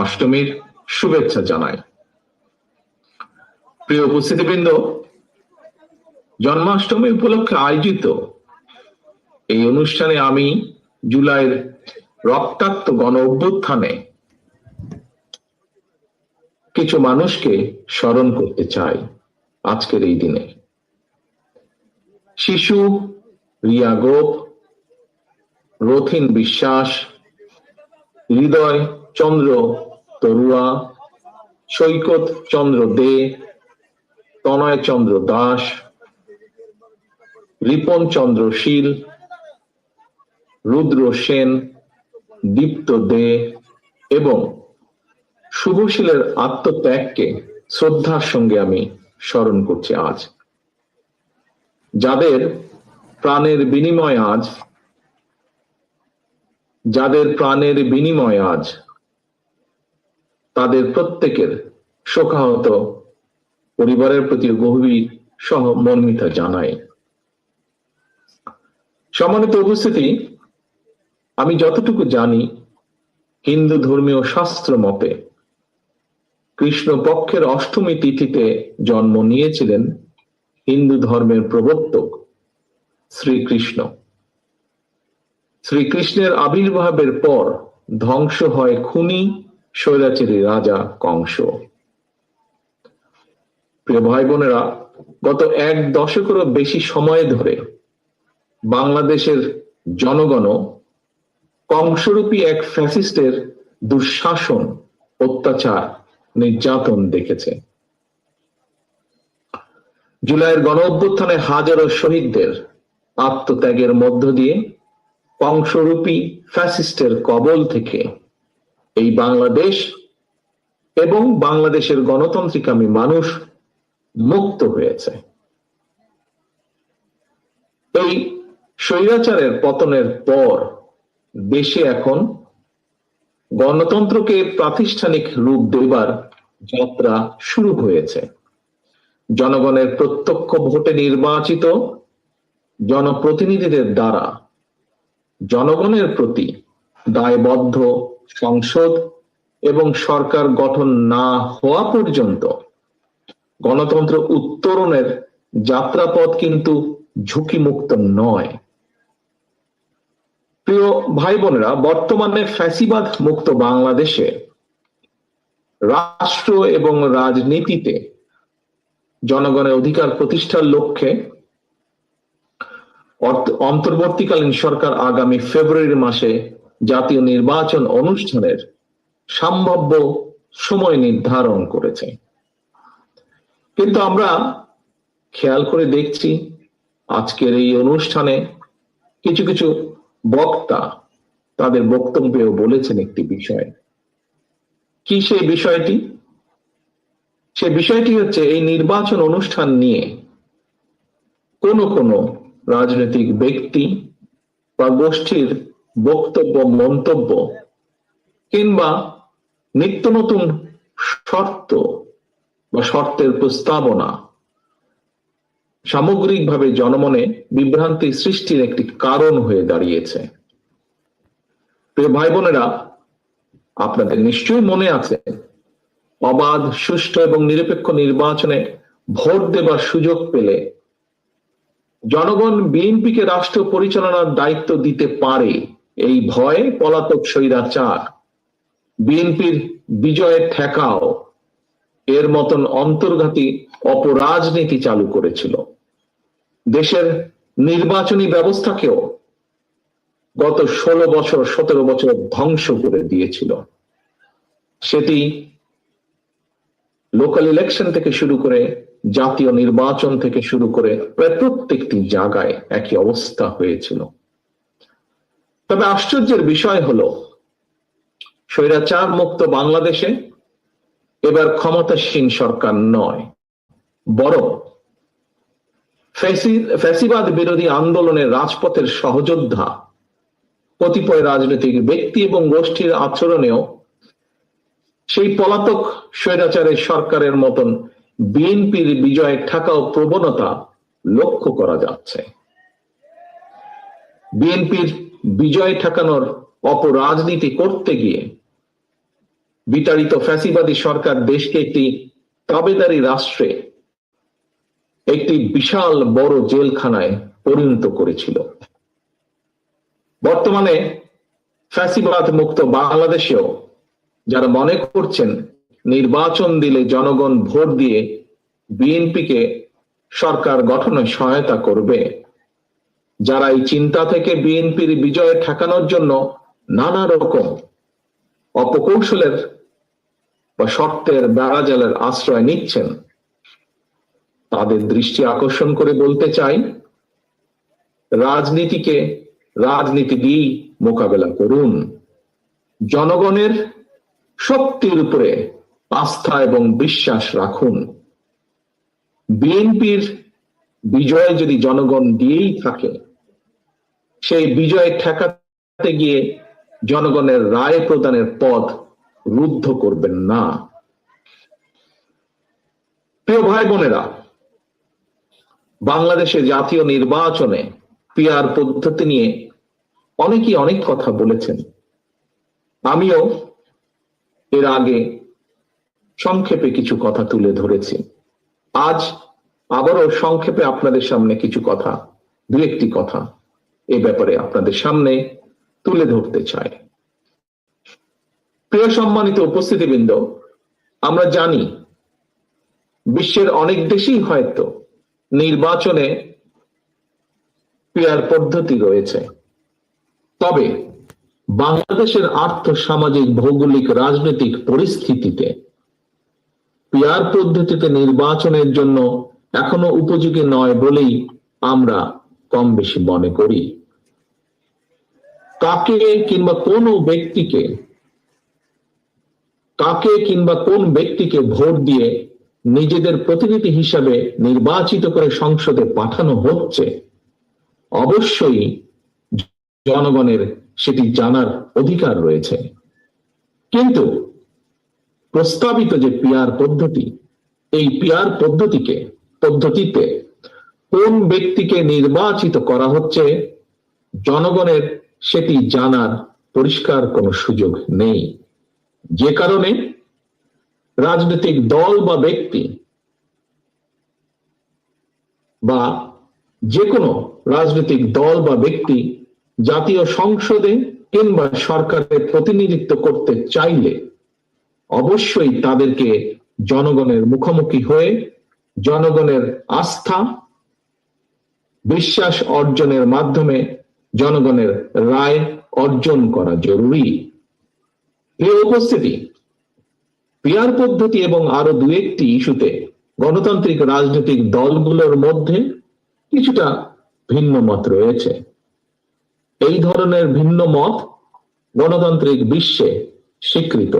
অষ্টমীর শুভেচ্ছা জানাই। প্রিয় উপস্থিতিবৃন্দ, জন্মাষ্টমী উপলক্ষে আয়োজিত এই অনুষ্ঠানে আমি জুলাইয়ের রক্তাক্ত গণ অভ্যুত্থানে কিছু মানুষকে স্মরণ করতে চাই আজকের এই দিনে। শিশু, রিয়া গোপ, রথিন বিশ্বাস, হৃদয় চন্দ্র তরুয়া, সৈকত চন্দ্র দে, তনয় চন্দ্র দাস, রিপন চন্দ্র শীল, রুদ্র সেন, দীপ্ত দে এবং শুভশীলের আত্মত্যাগকে শ্রদ্ধার সঙ্গে আমি স্মরণ করছি আজ। যাদের প্রাণের বিনিময় আজ, যাদের প্রাণের বিনিময় আজ তাদের প্রত্যেকের শোকাহত পরিবারের প্রতি গভীর সহ মর্মিতা জানাই সম্মানিত উপস্থিতি, আমি যতটুকু জানি, হিন্দু ধর্মীয় শাস্ত্র মতে কৃষ্ণ পক্ষের অষ্টমী তিথিতে জন্ম নিয়েছিলেন হিন্দু ধর্মের প্রবর্তক শ্রীকৃষ্ণ। শ্রীকৃষ্ণের আবির্ভাবের পর ধ্বংস হয় খুনি স্বৈরাচারী রাজা কংস। প্রিয় ভাই বোনেরা গত এক দশকেরও বেশি সময় ধরে বাংলাদেশের জনগণ কংসরূপী এক ফ্যাসিস্টের দুঃশাসন, অত্যাচার, নির্যাতন দেখেছে। জুলাইয়ের গণ অভ্যুত্থানে হাজারো শহীদদের আত্মত্যাগের মধ্য দিয়ে কংসরূপী ফ্যাসিস্টের কবল থেকে এই বাংলাদেশ এবং বাংলাদেশের গণতান্ত্রিকামী মানুষ মুক্ত হয়েছে। এই স্বৈরাচারের পতনের পর দেশে এখন গণতন্ত্রকে প্রাতিষ্ঠানিক রূপ দেবার যাত্রা শুরু হয়েছে। জনগণের প্রত্যক্ষ ভোটে নির্বাচিত জনপ্রতিনিধিদের দ্বারা জনগণের প্রতি দায়বদ্ধ সংসদ এবং সরকার গঠন না হওয়া পর্যন্ত গণতন্ত্র উত্তরণের যাত্রাপথ কিন্তু ঝুঁকিমুক্ত নয়। প্রিয় ভাই বোনেরা বর্তমানে ফ্যাসিবাদ মুক্ত বাংলাদেশে রাষ্ট্র এবং রাজনীতিতে জনগণের অধিকার প্রতিষ্ঠার লক্ষ্যে অন্তর্বর্তীকালীন সরকার আগামী ফেব্রুয়ারি মাসে জাতীয় নির্বাচন অনুষ্ঠানের সম্ভাব্য সময় নির্ধারণ করেছে। কিন্তু আমরা খেয়াল করে দেখছি, আজকের এই অনুষ্ঠানে কিছু কিছু বক্তা তাদের বক্তব্যেও বলেছেন একটি বিষয়। কি সেই বিষয়টি? সে বিষয়টি হচ্ছে এই নির্বাচন অনুষ্ঠান নিয়ে কোন কোন রাজনৈতিক ব্যক্তি বা গোষ্ঠীর বক্তব্য, মন্তব্য কিংবা নিত্য নতুন শর্ত বা শর্তের প্রস্তাবনা সামগ্রিকভাবে জনমনে বিভ্রান্তি সৃষ্টির একটি কারণ হয়ে দাঁড়িয়েছে। প্রিয় ভাই বোনেরা আপনাদের নিশ্চয়ই মনে আছে, অবাধ, সুষ্ঠু এবং নিরপেক্ষ নির্বাচনে ভোট দেবার সুযোগ পেলে জনগণ বিএনপিকে রাষ্ট্র পরিচালনার দায়িত্ব দিতে পারে। এই ভয়ে পলাতক স্বৈরাচার বিএনপির বিজয়ের ঠেকাও এর মতন অন্তর্ঘাতী অপরাজনীতি চালু করেছিল। দেশের নির্বাচনী ব্যবস্থাকেও গত ষোলো বছর, সতেরো বছর ধ্বংস করে দিয়েছিল। সেটি লোকাল ইলেকশন থেকে শুরু করে জাতীয় নির্বাচন থেকে শুরু করে প্রত্যেকটি জায়গায় একই অবস্থা হয়েছিল। তবে আশ্চর্যের বিষয় হলো স্বৈরাচার মুক্ত বাংলাদেশে এবার ক্ষমতাসীন সরকার নয়, বরং ফ্যাসিবাদ বিরোধী আন্দোলনের রাজপথের সহযোদ্ধা, কতিপয় রাজনৈতিক ব্যক্তি এবং গোষ্ঠীর আচরণেও সেই পলাতক স্বৈরাচারের সরকারের মতন বিএনপির বিজয়ে ঠাকাও প্রবণতা লক্ষ্য করা যাচ্ছে। বিএনপির বিজয় ঠেকানোর অপরাজনীতি করতে গিয়ে বিতাড়িত ফ্যাসিবাদী সরকার দেশকে একটি তাবেদারি রাষ্ট্রে একটি বিশাল বড় জেলখানায় পরিণত করেছিল। বর্তমানে ফ্যাসিবাদ মুক্ত বাংলাদেশেও যারা মনে করছেন নির্বাচন দিলে জনগণ ভোট দিয়ে বিএনপিকে সরকার গঠনে সহায়তা করবে যারা এই চিন্তা থেকে বিএনপির বিজয় ঠেকানোর জন্য নানা রকম অপকৌশলের বা শর্তের বেড়াজালের আশ্রয় নিচ্ছেন, তাদের দৃষ্টি আকর্ষণ করে বলতে চাই, রাজনীতিকে রাজনীতি দিয়েই মোকাবেলা করুন। জনগণের শক্তির উপরে আস্থা এবং বিশ্বাস রাখুন। বিএনপির বিজয় যদি জনগণ দিয়েই থাকে সেই বিজয় ঠেকাতে গিয়ে জনগণের রায় প্রদানের পথ রুদ্ধ করবেন না। প্রিয় ভাই বোনেরা, বাংলাদেশে জাতীয় নির্বাচনে পিয়ার পদ্ধতি নিয়ে অনেকেই অনেক কথা বলেছেন। আমিও এর আগে সংক্ষেপে কিছু কথা তুলে ধরেছি। আজ আবারও সংক্ষেপে আপনাদের সামনে কিছু কথা দু একটি কথা এ ব্যাপারে আপনাদের সামনে তুলে ধরতে চাই। প্রিয় সম্মানিত উপস্থিতিবৃন্দ, আমরা জানি বিশ্বের অনেক দেশেই হয়তো নির্বাচনে পেয়ার পদ্ধতি রয়েছে। তবে বাংলাদেশের আর্থ সামাজিক ভৌগোলিক, রাজনৈতিক পরিস্থিতিতে পেয়ার পদ্ধতিতে নির্বাচনের জন্য এখনও উপযোগী নয় বলেই আমরা কম বেশি মনে করি। কাকে কিংবা কোন ব্যক্তিকে, কাকে কিংবা কোন ব্যক্তিকে ভোট দিয়ে নিজেদের প্রতিনিধি হিসাবে নির্বাচিত করে সংসদে পাঠানো হচ্ছে, অবশ্যই জনগণের সেটি জানার অধিকার রয়েছে। কিন্তু প্রস্তাবিত যে পিয়ার পদ্ধতি, এই পিয়ার পদ্ধতিকে, পদ্ধতিতে কোন ব্যক্তিকে নির্বাচিত করা হচ্ছে, জনগণের সেটি জানার পরিষ্কার কোনো সুযোগ নেই। যে কারণে রাজনৈতিক দল বা ব্যক্তি বা যে কোনো রাজনৈতিক দল বা ব্যক্তি জাতীয় সংসদে কিংবা সরকারের প্রতিনিধিত্ব করতে চাইলে অবশ্যই তাদেরকে জনগণের মুখোমুখি হয়ে জনগণের আস্থা বিশ্বাস অর্জনের মাধ্যমে জনগণের রায় অর্জন করা জরুরি। এই উপস্থিতি, পিয়ার পদ্ধতি এবং আরও দু একটি ইস্যুতে গণতান্ত্রিক রাজনৈতিক দলগুলোর মধ্যে কিছুটা ভিন্ন মত রয়েছে। এই ধরনের ভিন্ন মত গণতান্ত্রিক বিশ্বে স্বীকৃত।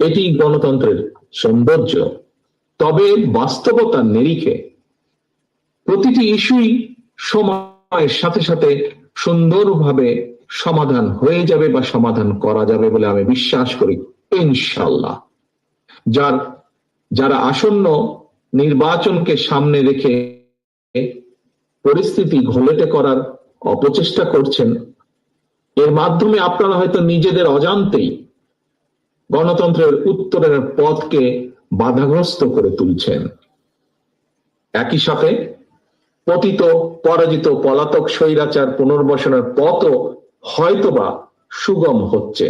এটি গণতন্ত্রের সৌন্দর্য। তবে বাস্তবতার নিরিখে প্রতিটি ইস্যুই সময়ের সাথে সাথে সুন্দরভাবে সমাধান হয়ে যাবে বা সমাধান করা যাবে বলে আমি বিশ্বাস করি ইনশাল্লাহ যার, যারা আসন্ন নির্বাচনকে সামনে রেখে পরিস্থিতি ঘোলেটে করার অপচেষ্টা করছেন, এর মাধ্যমে আপনারা হয়তো নিজেদের অজান্তেই গণতন্ত্রের উত্তরের পথকে বাধাগ্রস্ত করে তুলছেন। একই সাথে পতিত, পরাজিত, পলাতক স্বৈরাচার পুনর্বাসনের পথও হয়তোবা সুগম হচ্ছে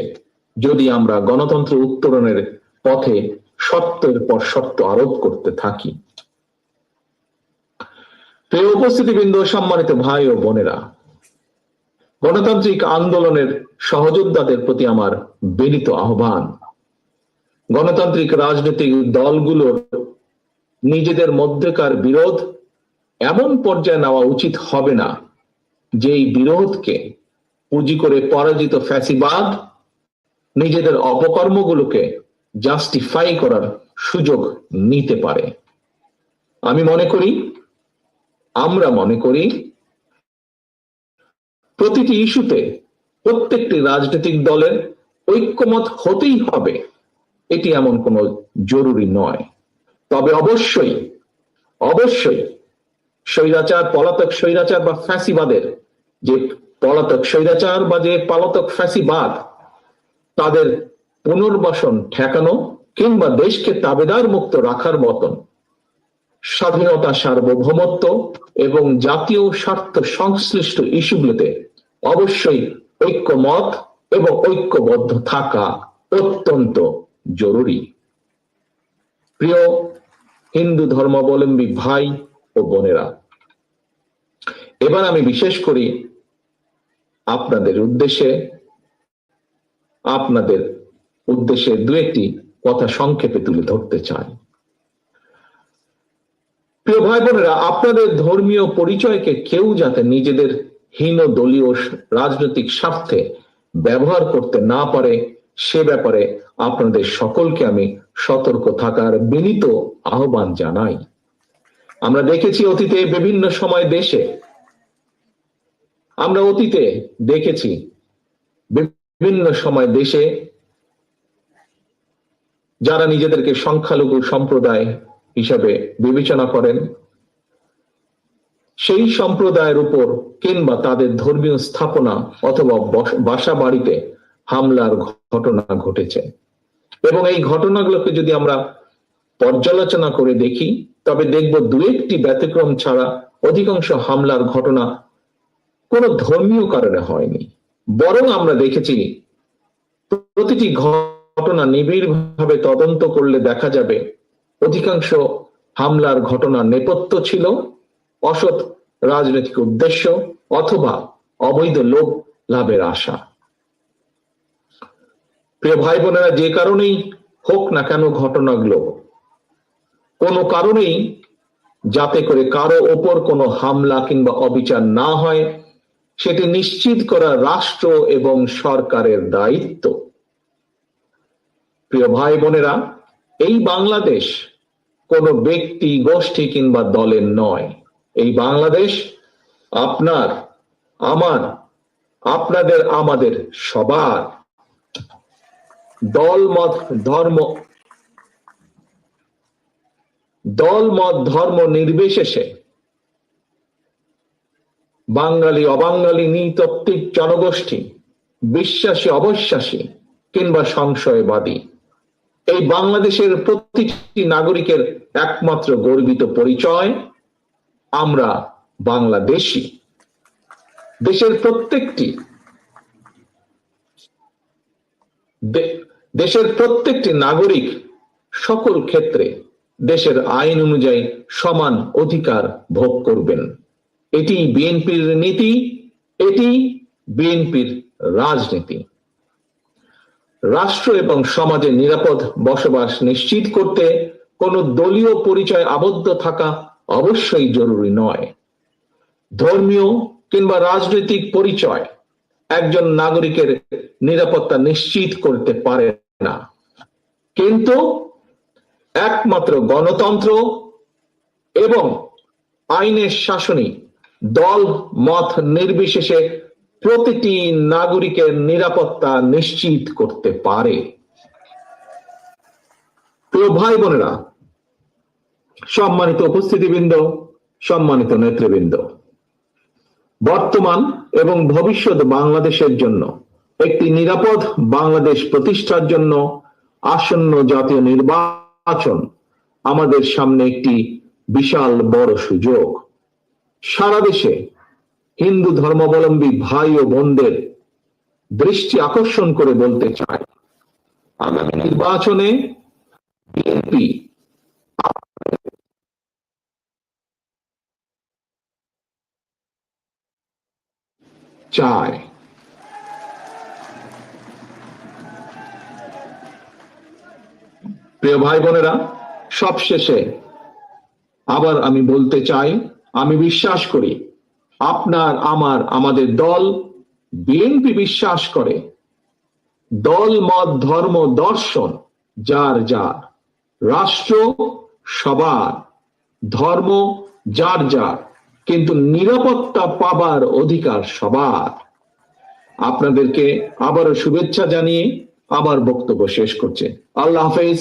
যদি আমরা গণতন্ত্র উত্তরণের পথে সত্যের পর সত্য আরোপ করতে থাকি। প্রিয় উপস্থিতিবৃন্দ, সম্মানিত ভাই ও বোনেরা, গণতান্ত্রিক আন্দোলনের সহযোদ্ধাদের প্রতি আমার বিনীত আহ্বান, গণতান্ত্রিক রাজনৈতিক দলগুলোর নিজেদের মধ্যেকার বিরোধ এমন পর্যায়ে নেওয়া উচিত হবে না যে এই বিরোধকে পুঁজি করে পরাজিত ফ্যাসিবাদ নিজেদের অপকর্মগুলোকে জাস্টিফাই করার সুযোগ নিতে পারে। আমি মনে করি, আমরা মনে করি, প্রতিটি ইস্যুতে প্রত্যেকটি রাজনৈতিক দলের ঐক্যমত হতেই হবে, এটি এমন কোনো জরুরি নয়। তবে অবশ্যই অবশ্যই স্বৈরাচার, পলাতক স্বৈরাচার বা ফ্যাসিবাদের যে পলাতক স্বৈরাচার বা যে পলাতক ফ্যাসিবাদ, তাদের পুনর্বাসন ঠেকানো কিংবা দেশকে তাবেদার মুক্ত রাখার মতন স্বাধীনতা সার্বভৌমত্ব এবং জাতীয় স্বার্থ সংশ্লিষ্ট ইস্যুগুলোতে অবশ্যই ঐক্যমত এবং ঐক্যবদ্ধ থাকা অত্যন্ত জরুরি। প্রিয় হিন্দু ধর্মাবলম্বী ভাই ও বোনেরা, এবার আমি বিশেষ করি আপনাদের উদ্দেশ্যে আপনাদের উদ্দেশ্যে দু একটি কথা সংক্ষেপে তুলে ধরতে চাই। প্রিয় ভাই বোনেরা, আপনাদের ধর্মীয় পরিচয়কে কেউ যাতে নিজেদের হীন দলীয় রাজনৈতিক স্বার্থে ব্যবহার করতে না পারে, সে ব্যাপারে আপনাদের সকলকে আমি সতর্ক থাকার বিনীত আহ্বান জানাই। আমরা দেখেছি অতীতে বিভিন্ন সময় দেশে। আমরা অতীতে দেখেছি বিভিন্ন সময় দেশে যারা নিজেদেরকে সংখ্যালঘু সম্প্রদায় হিসাবে বিবেচনা করেন, সেই সম্প্রদায়ের উপর কিংবা তাদের ধর্মীয় স্থাপনা অথবা বাসা বাড়িতে হামলার ঘটনা ঘটেছে। এবং এই ঘটনাগুলোকে যদি আমরা পর্যালোচনা করে দেখি তবে দেখব দু একটি ব্যতিক্রম ছাড়া অধিকাংশ হামলার ঘটনা কোনো ধর্মীয় কারণে হয়নি। বরং আমরা দেখেছি প্রতিটি ঘটনা নিবিড় ভাবে তদন্ত করলে দেখা যাবে অধিকাংশ হামলার ঘটনা নেপথ্য ছিল, অসৎ রাজনৈতিক উদ্দেশ্য অথবা অবৈধ লোভ লাভের আশা। প্রিয় ভাই বোনেরা যে কারণেই হোক না কেন ঘটনাগুলো কোনো কারণেই যাতে করে কারও ওপর কোনো হামলা কিংবা অবিচার না হয়, সেটি নিশ্চিত করা রাষ্ট্র এবং সরকারের দায়িত্ব। প্রিয় ভাই বোনেরা, এই বাংলাদেশ কোনো ব্যক্তি, গোষ্ঠী কিংবা দলের নয়। এই বাংলাদেশ আপনার, আমার, আপনাদের, আমাদের সবার। দল, মত, ধর্ম দল, মত, ধর্ম নির্বিশেষে বাঙালি, অবাঙালি, নৃতত্ত্বিক জনগোষ্ঠী, বিশ্বাসী, অবিশ্বাসী কিংবা সংশয়বাদী, এই বাংলাদেশের প্রতিটি নাগরিকের একমাত্র গর্বিত পরিচয়, আমরা বাংলাদেশি। দেশের প্রত্যেকটি দেশের প্রত্যেকটি নাগরিক সকল ক্ষেত্রে দেশের আইন অনুযায়ী সমান অধিকার ভোগ করবেন। এটি বিএনপির নীতি, এটি বিএনপির রাজনীতি। রাষ্ট্র এবং সমাজে নিরাপদ বসবাস নিশ্চিত করতে কোনো দলীয় পরিচয় আবদ্ধ থাকা অবশ্যই জরুরি নয়। ধর্মীয় কিংবা রাজনৈতিক পরিচয় একজন নাগরিকের নিরাপত্তা নিশ্চিত করতে পারে না। কিন্তু একমাত্র গণতন্ত্র এবং আইনের শাসনই দল, মত নির্বিশেষে প্রতিটি নাগরিকের নিরাপত্তা নিশ্চিত করতে পারে। ভাই বোনেরা, সম্মানিত উপস্থিতিবৃন্দ, সম্মানিত নেতৃবৃন্দ, বর্তমান এবং ভবিষ্যৎ বাংলাদেশের জন্য, একটি নিরাপদ বাংলাদেশ প্রতিষ্ঠার জন্য আসন্ন জাতীয় নির্বাচন আমাদের সামনে একটি বিশাল বড় সুযোগ। সারা দেশে হিন্দু ধর্মাবলম্বী ভাই ও বোনদের দৃষ্টি আকর্ষণ করে বলতে চায় আগামী নির্বাচনে বিএনপি চায়। প্রিয় ভাই বোনেরা, সবশেষে আবার আমি বলতে চাই, আমি বিশ্বাস করি আপনার, আমার, আমাদের দল, বিএনপি বিশ্বাস করে। দল, মত, ধর্ম, দর্শন, যার যার। রাষ্ট্র সবার, ধর্ম যার যার, কিন্তু নিরাপত্তা পাবার অধিকার সবার। আপনাদেরকে আবারও শুভেচ্ছা জানিয়ে আবার বক্তব্য শেষ করছে। আল্লাহ হাফেজ।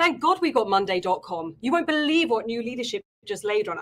Thank God we got Monday.com. You won't believe what new leadership just laid on